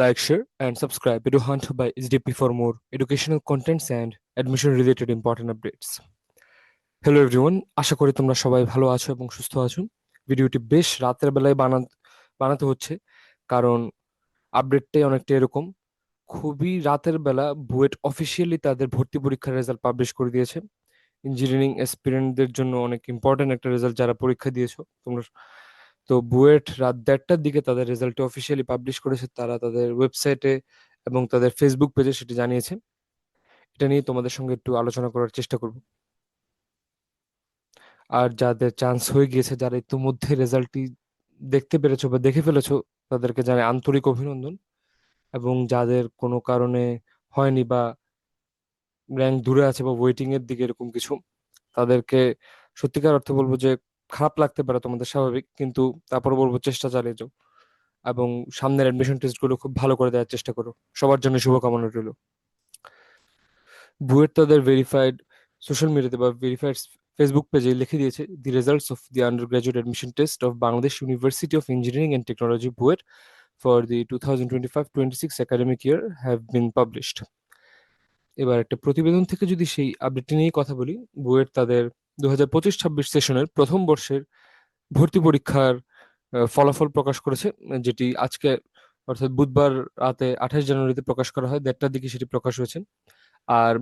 Like, share, and subscribe. Edu Hunt by SDP for more educational contents and admission related important updates. Hello everyone আশা করি তোমরা সবাই ভালো আছো এবং সুস্থ আছো। ভিডিওটি বেশ রাতের বেলায় বানা বানাতে হচ্ছে কারণ আপডেটটাই অনেকটা এরকম। খুবই রাতের বেলা বুয়েট অফিসিয়ালি তাদের ভর্তি পরীক্ষার রেজাল্ট পাবলিশ করে দিয়েছে। ইঞ্জিনিয়ারিং অ্যাসপিরেন্টদের জন্য অনেক ইম্পর্টেন্ট একটা রেজাল্ট যারা পরীক্ষা দিয়েছ তোমরা তো বুয়েট রাত দেড়টার দিকে তাদের রেজাল্টটা অফিসিয়ালি পাবলিশ করেছে। তারা তাদের ওয়েবসাইটে এবং তাদের ফেসবুক পেজে সেটি জানিয়েছে। এটা নিয়ে তোমাদের সঙ্গে একটু আলোচনা করার চেষ্টা করব। আর যাদের চান্স হয়ে গিয়েছে, যারা ইতিমধ্যে রেজাল্টটি দেখতে পেরেছ বা দেখে ফেলেছো, তাদেরকে জানাই আন্তরিক অভিনন্দন। এবং যাদের কোনো কারণে হয়নি বা র্যাঙ্ক দূরে আছে বা ওয়েটিং এর দিকে এরকম কিছু, তাদেরকে সত্যিকার অর্থে বলব যে খারাপ লাগতে পারে তোমাদের স্বাভাবিক, কিন্তু তারপর বলব চেষ্টা চালিয়ে যাও। এবং সামনের অ্যাডমিশন টেস্টগুলো খুব ভালো করে দেওয়ার চেষ্টা করো। সবার জন্য শুভকামনা রইল। বুয়েট তাদের ভেরিফাইড সোশ্যাল মিডিয়াতে বা ভেরিফাইড ফেসবুক পেজে লিখে দিয়েছে the results of the undergraduate admission test of Bangladesh University of Engineering and Technology BUET for the two thousand twenty five twenty six academic year have been published এবার একটা প্রতিবেদন থেকে যদি সেই আপডেটটি নিয়ে কথা বলি, বুয়েট তাদের দু হাজার পঁচিশ ছাব্বিশ সেশনের প্রথম বর্ষের ভর্তি পরীক্ষার ফলাফল প্রকাশ করেছে, যেটি আজকে, অর্থাৎ বুধবার রাতে আঠাশ জানুয়ারিতে প্রকাশ করা হয়, দেড়টার দিকে সেটি প্রকাশ হয়েছে। আর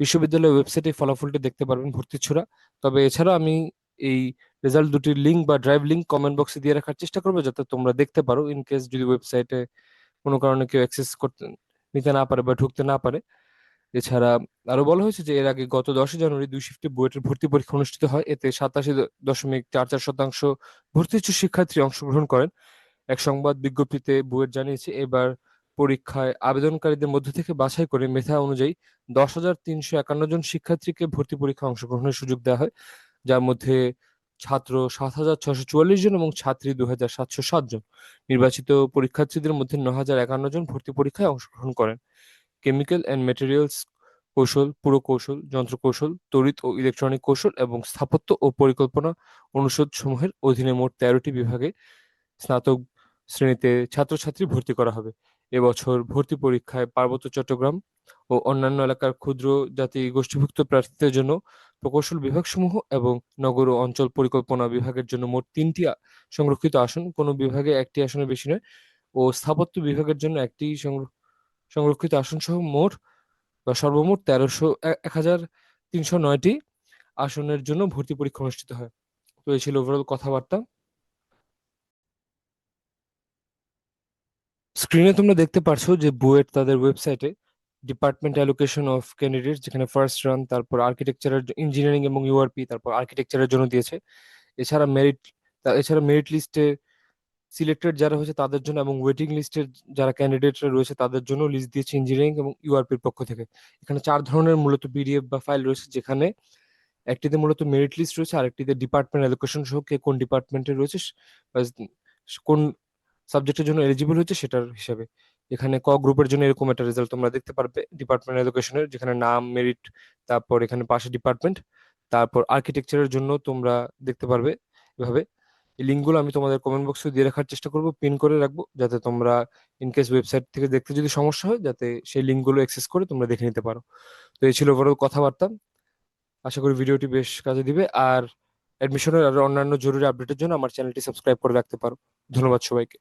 বিশ্ববিদ্যালয়ের ওয়েবসাইটে ফলাফলটি দেখতে পারবেন ভর্তির ছোড়া। তবে এছাড়া আমি এই রেজাল্ট দুটির লিঙ্ক বা ড্রাইভ লিঙ্ক কমেন্ট বক্সে দিয়ে রাখার চেষ্টা করব, যাতে তোমরা দেখতে পারো ইন কেস যদি ওয়েবসাইটে কোনো কারণে কেউ অ্যাক্সেস করতে, নিতে না পারে বা ঢুকতে না পারে। এছাড়া আরও বলা হয়েছে যে, এর আগে গত দশই জানুয়ারি দুই শিফটে বুয়েটের ভর্তি পরীক্ষা অনুষ্ঠিত হয়। এতে সাতাশি দশমিক চার চার শতাংশ ভর্তিচ্ছু শিক্ষার্থী অংশগ্রহণ করেন। এক সংবাদ বিজ্ঞপ্তিতে বুয়েট জানিয়েছে, এবার পরীক্ষায় আবেদনকারীদের মধ্য থেকে বাছাই করে মেধা অনুযায়ী দশ হাজার তিনশো একান্ন জন শিক্ষার্থীকে ভর্তি পরীক্ষা অংশগ্রহণের সুযোগ দেওয়া হয়। যার মধ্যে ছাত্র সাত হাজার ছশো চুয়াল্লিশ জন এবং ছাত্রী দু হাজার সাতশো সাত জন। নির্বাচিত পরীক্ষার্থীদের মধ্যে ন হাজার একান্ন জন ভর্তি পরীক্ষায় অংশগ্রহণ করেন। কেমিক্যাল অ্যান্ড মেটেরিয়ালস কৌশল পুরকৌশল যন্ত্র কৌশল, তড়িৎ ও ইলেকট্রনিক কৌশল এবং স্থাপত্য ও পরিকল্পনা অনুষদ সমূহের অধীনে মোট তেরোটি বিভাগে স্নাতক শ্রেণীতে ছাত্রছাত্রী ভর্তি করা হবে। এবছর ভর্তি পরীক্ষায় পার্বত্য চট্টগ্রাম ও অন্যান্য এলাকার ক্ষুদ্র জাতি গোষ্ঠীভুক্ত প্রার্থীদের জন্য প্রকৌশল বিভাগসমূহ এবং নগর ও অঞ্চল পরিকল্পনা বিভাগের জন্য মোট তিনটি সংরক্ষিত আসন। কোনো বিভাগে একটি আসনের বেশি নয় ও স্থাপত্য বিভাগের জন্য একটি সংরক্ষিত আসন সহ মোট, বা সর্বমোট তেরোশো এক হাজার তিনশো নয়টি আসনের জন্য ভর্তি পরীক্ষা অনুষ্ঠিত হয়। তো এই ছিল ওভারঅল কথাবার্তা। স্ক্রিনে তোমরা দেখতে পারছ যে বুয়েট তাদের ওয়েবসাইটে ডিপার্টমেন্ট অ্যালোকেশন অফ ক্যান্ডিডেট যেখানে ফার্স্ট রান তারপর আর্কিটেকচারের ইঞ্জিনিয়ারিং এবং ইউআরপি তারপর আর্কিটেকচারের জন্য দিয়েছে। এছাড়া মেরিট এছাড়া মেরিট লিস্টে সিলেক্টেড যারা হয়েছে তাদের জন্য এবং ওয়েটিং লিস্টের যারা ক্যান্ডিডেটরা রয়েছে তাদের জন্য লিস্ট দিয়েছে ইঞ্জিনিয়ারিং এবং ইউআরপির পক্ষ থেকে। এখানে চার ধরনের মূলত পিডিএফ বা ফাইল রয়েছে যেখানে একটিতে মূলত মেরিট লিস্ট রয়েছে, আরেকটিতে ডিপার্টমেন্ট অ্যালোকেশন সহ কে কোন ডিপার্টমেন্টে রয়েছে কোন সাবজেক্টের জন্য এলিজিবল হয়েছে সেটার হিসাবে। এখানে ক গ্রুপের জন্য এরকম একটা রেজাল্ট তোমরা দেখতে পারবে। ডিপার্টমেন্ট এডুকেশনের যেখানে নাম মেরিট তারপর এখানে পাশে ডিপার্টমেন্ট তারপর আর্কিটেকচারের জন্য তোমরা দেখতে পারবে এভাবে। এই লিঙ্কগুলো আমি তোমাদের কমেন্ট বক্সে দিয়ে রাখার চেষ্টা করব পিন করে রাখব, যাতে তোমরা ইনকেস ওয়েবসাইট থেকে দেখতে যদি সমস্যা হয়, যাতে সেই লিঙ্কগুলো অ্যাক্সেস করে তোমরা দেখে নিতে পারো। তো এই ছিল ওভারঅল কথাবার্তা। আশা করি ভিডিওটি বেশ কাজে দিবে। আর অ্যাডমিশনের আর অন্যান্য জরুরি আপডেটের জন্য আমার চ্যানেলটি সাবস্ক্রাইব করে রাখতে পারো। ধন্যবাদ সবাইকে।